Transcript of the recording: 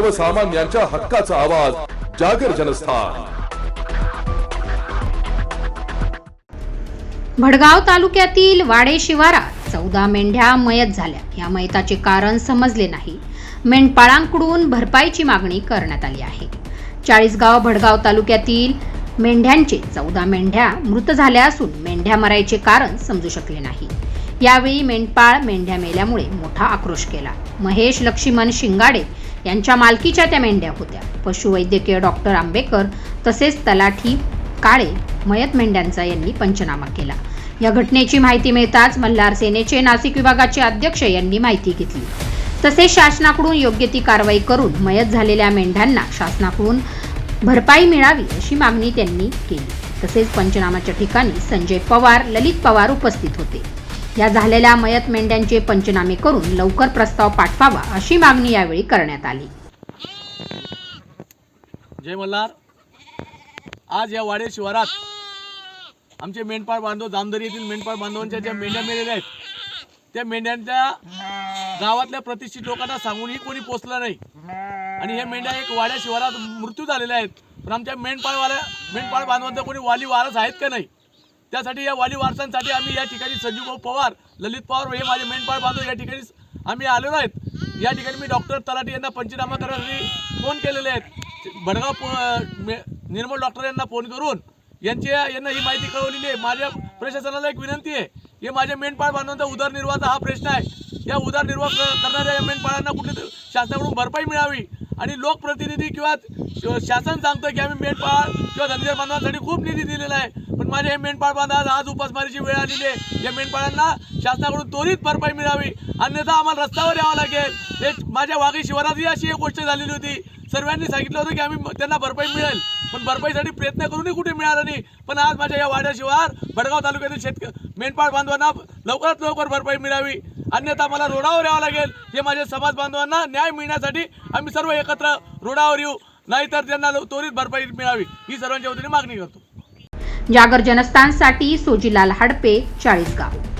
सर्वसामान्यांच्या हक्काचा आवाज जागर जनस्थान. भडगाव तालुक्यातील वाडे शिवारात चौदा मेंढ्या मयत झाल्या. या मयताचे कारण समजले नाही. मेंढपाळांकडून भरपाईची मागणी करण्यात आली आहे. चाळीसगाव भडगाव तालुक्यातील मेंढ्यांचे चौदा मेंढ्या मृत झाल्या असून मेंढ्या मरायचे कारण समजू शकले नाही. यावेळी मेंढपाळ मेंढ्या मेल्यामुळे मोठा आक्रोश केला. महेश लक्ष्मण शिंगाडे यांच्या मालकीच्या त्या मेंढ्या होत्या. पशुवैद्यकीय डॉक्टर आंबेकर तसेच तलाठी काळे मयत मेंढ्यांचा यांनी पंचनामा केला. या घटनेची माहिती मिळताच मल्हार सेनेचे नाशिक विभागाचे अध्यक्ष यांनी माहिती घेतली. तसेच शासनाकडून योग्य ती कारवाई करून मयत झालेल्या मेंढ्यांना शासनाकडून भरपाई मिळावी अशी मागणी त्यांनी केली. तसेच पंचनामाच्या ठिकाणी संजय पवार ललित पवार उपस्थित होते. या झालेल्या मयत मेंढ्यांचे पंचनामे करून लवकर प्रस्ताव पाठवावा अशी मागणी यावेळी करण्यात आली. जय मल्हार. आज या वाडे शिवारात आमचे मेंढपाळ बांधव जामदरी येथील मेंढपाळ बांधवांच्या ज्या मेंढ्या मेलेल्या आहेत त्या मेंढ्यांच्या गावातल्या प्रतिष्ठित लोकांना सांगूनही कोणी पोचलं नाही. आणि हे मेंढ्या एक वाड्या शिवारात मृत्यू झालेल्या आहेत. पण आमच्या मेंढपाळवाल्या मेंढपाळ बांधवांचा कोणी वाली वारस आहेत का नाही? त्यासाठी या वाली वारसांसाठी आम्ही या ठिकाणी संजीवभाऊ पवार ललित पवार हे माझे मेंढपाळ बांधव या ठिकाणी आम्ही आलेलो आहेत. या ठिकाणी मी डॉक्टर तलाटी यांना पंचनामा करण्यासाठी फोन केलेले आहेत. भडगाव निर्मल डॉक्टर यांना फोन करून यांची यांना ही माहिती कळवलेली आहे. माझ्या प्रशासनाला एक विनंती आहे. हे माझ्या मेंढपाळ बांधवांचा उदरनिर्वाहाचा हा प्रश्न आहे. या उदरनिर्वाह क- करणाऱ्या या मेंढपाळांना कुठे शासनाकडून भरपाई मिळावी. आणि लोकप्रतिनिधी किंवा शासन सांगतं की आम्ही मेंढपाळ किंवा धनगर बांधवांसाठी खूप निधी दिलेला आहे. पण माझे हे मेंढपाळ बांधव आज उपासमारीची वेळ आलेली आहे. या मेंढपाळांना शासनाकडून त्वरित भरपाई मिळावी. अन्यथा आम्हाला रस्त्यावर यावं लागेल. एक माझ्या वाघी शिवारातही अशी एक गोष्ट झालेली होती. सर्वांनी सांगितलं होतं की आम्ही त्यांना भरपाई मिळेल. पण भरपाईसाठी प्रयत्न करूनही कुठे मिळाला नाही. पण आज माझ्या या वाड्या शिवार भडगाव तालुक्यातील शेतक मेंढपाळ बांधवांना लवकरात लवकर भरपाई मिळावी. अन्यथा मला रोडावर यावं लागेल. हे माझ्या समाज बांधवांना न्याय मिळण्यासाठी आम्ही सर्व एकत्र रोडावर येऊ. नाहीतर त्यांना त्वरित भरपाई मिळावी. ही सर्वांच्या वतीने मागणी करतो. जागर जनस्थानसाठी सोजीलाल हडपे चाळीसगाव.